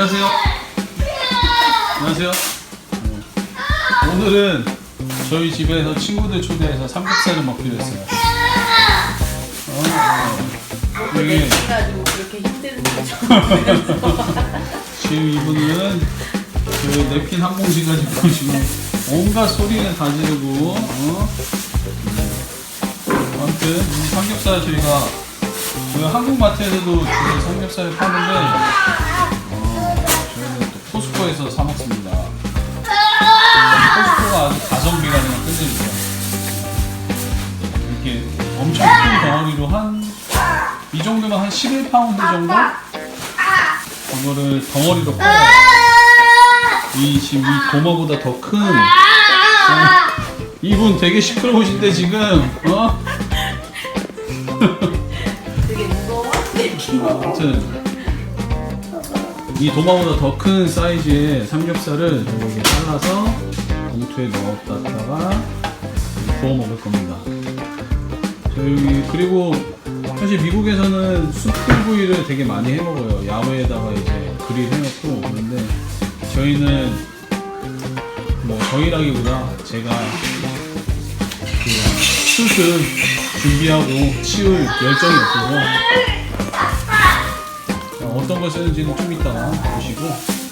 안녕하세요. 안녕하세요. 네. 오늘은 저희 집에서 친구들 초대해서 삼겹살을 먹기로 했어요. 어, 어. 여기 가지고 그렇게 힘든 거 지금 이분은 그 냅킨 한 봉지 가지고 지금 온갖 소리는 다 지르고 어? 아무튼 이 삼겹살 저희가 그 한국 마트에서도 주로 삼겹살을 파는데 어, 포스코에서 사 먹습니다. 포스코가 아주 가성비가 그냥 끝내주죠. 이렇게 엄청 큰 덩어리로 한 이 정도면 한 11파운드 정도? 그거를 덩어리로 팔아요. 이 지금 이 도마보다 더 큰. 어, 이분 되게 시끄러우신데 지금 어? 되게 무거워? 아무튼 이 도마보다 더 큰 사이즈의 삼겹살을 이렇게 잘라서 봉투에 넣었다가 구워 먹을 겁니다. 저희 그리고 사실 미국에서는 숯불 구이를 되게 많이 해 먹어요. 야외에다가 이제 그릴 해놓고 그런데 저희는 뭐 저희라기보다 제가 그 숯을 준비하고 치울 열정이 없어서 어떤 걸 쓰는지는 좀 이따가 보시고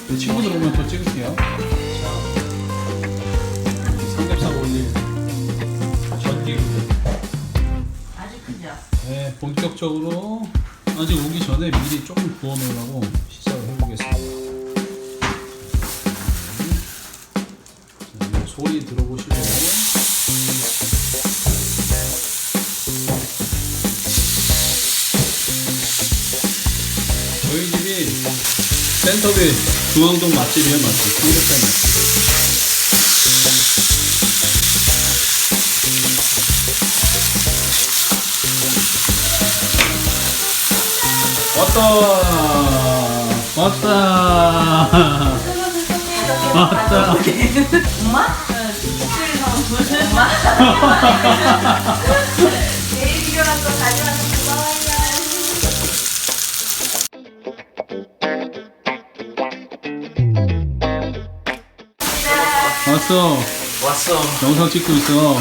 내 친구들 오면 또 찍을게요. 자, 삼겹살 올릴 아주 크죠? 네, 본격적으로 아직 오기 전에 미리 조금 구워 놓으려고 시작을 해보겠습니다. 자, 소리 들어 센터빌 중앙동 맛집이에요 맛집. 삼겹살 맛집. 왔다. 왔다. 왔다. 엄마? 엄마? 내일 필요한 거 가져와서 왔어 왔어. 영상 찍고 있어